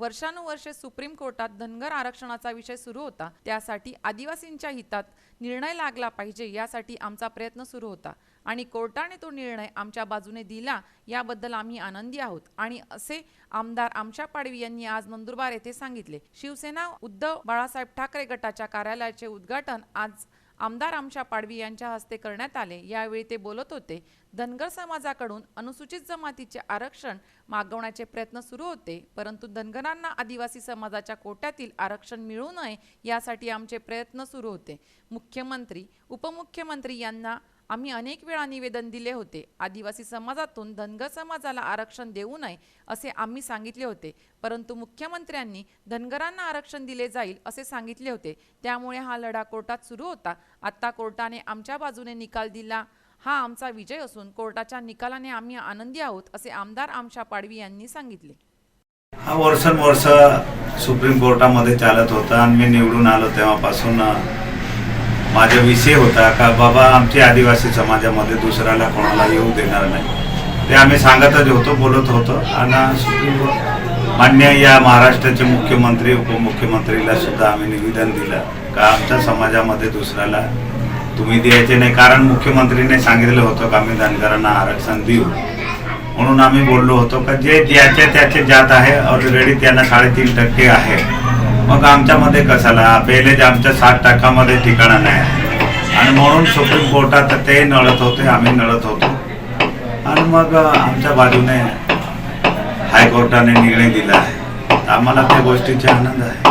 वर्षानुवर्षे सुप्रीम कोर्टात धनगर आरक्षणाचा विषय सुरू होता. त्यासाठी आदिवासींच्या हितात निर्णय लागला पाहिजे यासाठी आमचा प्रयत्न सुरू होता. आणि कोर्टाने तो निर्णय आमच्या बाजूने दिला याबद्दल आम्ही आनंदी आहोत. आणि असे आमदार आमच्या पाडवी यांनी आज नंदुरबार येथे सांगितले. शिवसेना उद्धव बाळासाहेब ठाकरे गटाच्या कार्यालयाचे उद्घाटन आज आमदार आमच्या पाडवी यांच्या हस्ते करण्यात आले. यावेळी ते बोलत होते धनगर समाजाकडून अनुसूचित जमातीचे आरक्षण मागवण्याचे प्रयत्न सुरू होते परंतु धनगरांना आदिवासी समाजाच्या कोट्यातील आरक्षण मिळू नये यासाठी आमचे प्रयत्न सुरू होते. मुख्यमंत्री उपमुख्यमंत्री यांना आम्ही अनेक वेळा निवेदन दिले होते. आदिवासी समाजातून धनगर समाजाला आरक्षण देऊ नये असे आम्ही सांगितले होते. परंतु मुख्यमंत्र्यांनी धनगरांना आरक्षण दिले जाईल असे सांगितले होते. त्यामुळे हा लढा कोर्टात सुरू होता. आता कोर्टाने आमच्या बाजूने निकाल दिला. हा आमचा विजय असून कोर्टाच्या निकालाने आम्ही आनंदी आहोत असे आमदार आमच्या पाडवी यांनी सांगितले. हा वर्षानुवर्ष सुप्रीम कोर्टामध्ये चालत होता आणि मी निवडून आलो तेव्हापासून माझा विषय होता का बाबा आमच्या आदिवासी समाजामध्ये दुसऱ्याला कोणाला येऊ देणार नाही. ते आम्ही सांगतच होतो बोलत होतो. आणि मान्य या महाराष्ट्राचे मुख्यमंत्री उपमुख्यमंत्रीला सुद्धा आम्ही निवेदन दिलं का आमच्या समाजामध्ये दुसऱ्याला तुम्ही द्यायचे नाही. कारण मुख्यमंत्रीने सांगितलं होतं का आम्ही धनगरांना आरक्षण देऊ. म्हणून आम्ही बोललो होतो का जे ज्याचे त्याचे जात आहे ऑलरेडी त्यांना साडेतीन टक्के आहे. मग आमच्यामध्ये कशाला? पहिले जे आमच्या सात टक्कामध्ये ठिकाणं नाही. आहे. आणि म्हणून सुप्रीम कोर्टात ते नळत होते आम्ही नळत होतो. आणि मग आमच्या बाजूने हायकोर्टाने निर्णय दिला आहे. आम्हाला त्या गोष्टीचा आनंद आहे.